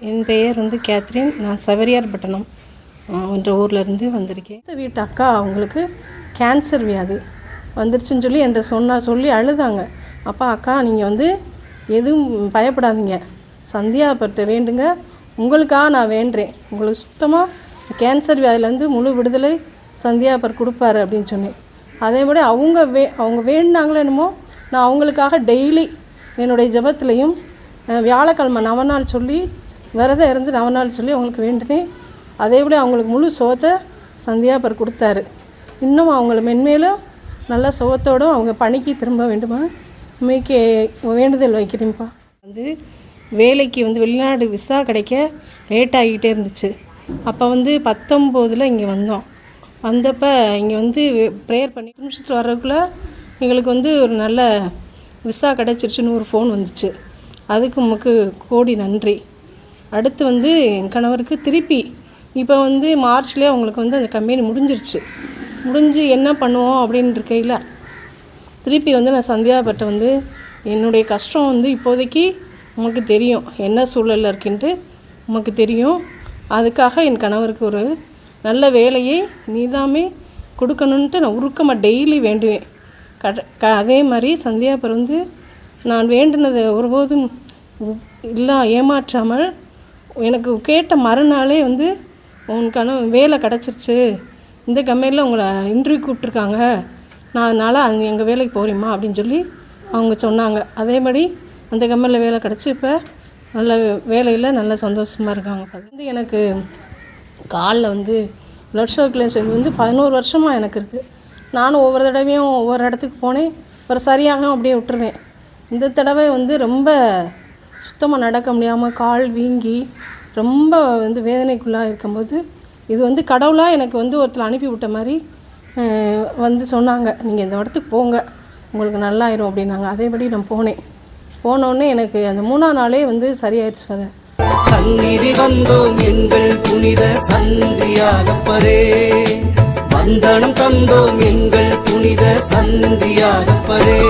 என் பெயர் வந்து கேத்ரின். நான் சவரியார்பட்டினம் அஹ், என்ற ஊர்லேருந்து வந்திருக்கேன். இந்த வீட்டு அக்கா அவங்களுக்கு கேன்சர் வியாதி வந்துருச்சுன்னு சொல்லி என்கிட்ட சொன்னால் சொல்லி அழுதாங்க. அப்பா அக்கா நீங்கள் வந்து எதுவும் பயப்படாதீங்க. சந்தியாப்பட்ட வேண்டுங்க. உங்களுக்காக நான் வேண்டுறேன். உங்களுக்கு சுத்தமாக கேன்சர் வியாதியிலேருந்து முழு விடுதலை சந்தியாப்பர் கொடுப்பாரு அப்படின்னு சொன்னேன். அதே மாதிரி அவங்க வே அவங்க வேணுனாங்களோ என்னமோ நான் அவங்களுக்காக டெய்லி என்னுடைய ஜபத்துலேயும் வியாழக்கிழமை நவநாள் சொல்லி விரதம் இருந்து நவநாள் சொல்லி அவங்களுக்கு வேண்டினேன் அதேபடி அவங்களுக்கு முழு சோத்தை சந்தியாபர் கொடுத்தாரு. இன்னும் அவங்கள மென்மேலும் நல்ல சுகத்தோடும் அவங்க பணிக்கு திரும்ப வேண்டுமா? உண்மைக்கு வேண்டுதல் வைக்கிறேன்ப்பா. வந்து வேலைக்கு வந்து வெளிநாடு விசா கிடைக்க லேட் ஆகிக்கிட்டே இருந்துச்சு. அப்போ வந்து பத்தொம்போதில் இங்கே வந்தோம். வந்தப்போ இங்கே வந்து ப்ரேயர் பண்ணி நிமிஷத்தில் வர்றதுக்குள்ளே எங்களுக்கு வந்து ஒரு நல்ல விசா கிடச்சிருச்சுன்னு ஒரு ஃபோன் வந்துச்சு. அதுக்கு உமக்கு கோடி நன்றி. அடுத்து வந்து என் கணவருக்கு திருப்பி. இப்போ வந்து மார்ச்லேயே அவங்களுக்கு வந்து அந்த கம்பெனி முடிஞ்சிருச்சு. முடிஞ்சு என்ன பண்ணுவோம் அப்படின்னு இருக்கையில் திருப்பி வந்து நான் சந்தியாபட்டை வந்து என்னுடைய கஷ்டம் வந்து இப்போதைக்கு உமக்கு தெரியும். என்ன சூழலில் இருக்குன்ட்டு உமக்கு தெரியும். அதுக்காக என் கணவருக்கு ஒரு நல்ல வேலையை நீதாமே கொடுக்கணுன்ட்டு நான் உருக்கமாக டெய்லி வேண்டுவேன். கட க அதே மாதிரி சந்தியாபர் வந்து நான் வேண்டினதை ஒருபோதும் இல்லை ஏமாற்றாமல் எனக்கு கேட்ட மறுநாளே வந்து உனக்கான வேலை கிடச்சிருச்சு. இந்த கம்பெனியில் உங்களை இன்டர்வியூ கூப்பிட்ருக்காங்க நான் அதனால் அங்கே எங்கள் வேலைக்கு போகிறேம்மா அப்படின்னு சொல்லி அவங்க சொன்னாங்க. அதே மாதிரி அந்த கம்பெனியில் வேலை கிடச்சி இப்போ நல்ல வேலையில் நல்ல சந்தோஷமாக இருக்காங்க. அது வந்து எனக்கு காலில் வந்து பிளட் சர்க்குலேஷன் வந்து பதினோரு வருஷமாக எனக்கு இருக்குது நானும் ஒவ்வொரு தடவையும் ஒவ்வொரு இடத்துக்கு போனேன். அப்புறம் சரியாகவும் அப்படியே விட்டுருவேன். இந்த தடவை வந்து ரொம்ப சுத்தமாக நடக்க முடியாமல் கால் வீங்கி ரொம்ப வந்து வேதனைக்குள்ளாக இருக்கும்போது இது வந்து கடவுளாக எனக்கு வந்து ஒருத்தர் அனுப்பி விட்ட மாதிரி வந்து சொன்னாங்க. நீங்கள் இந்த இடத்துக்கு போங்க. உங்களுக்கு நல்லாயிரும் அப்படின்னாங்க. அதேபடி நான் போனேன். போனோடனே எனக்கு அந்த மூணாம் நாளே வந்து சரியாயிடுச்சு ஃபாதர். சந்நிதி வந்தோம் எங்கள் புனித சந்தியாகப்பரே. வந்தனம் தந்தோம் எங்கள் புனித சந்தியாகப்பரே.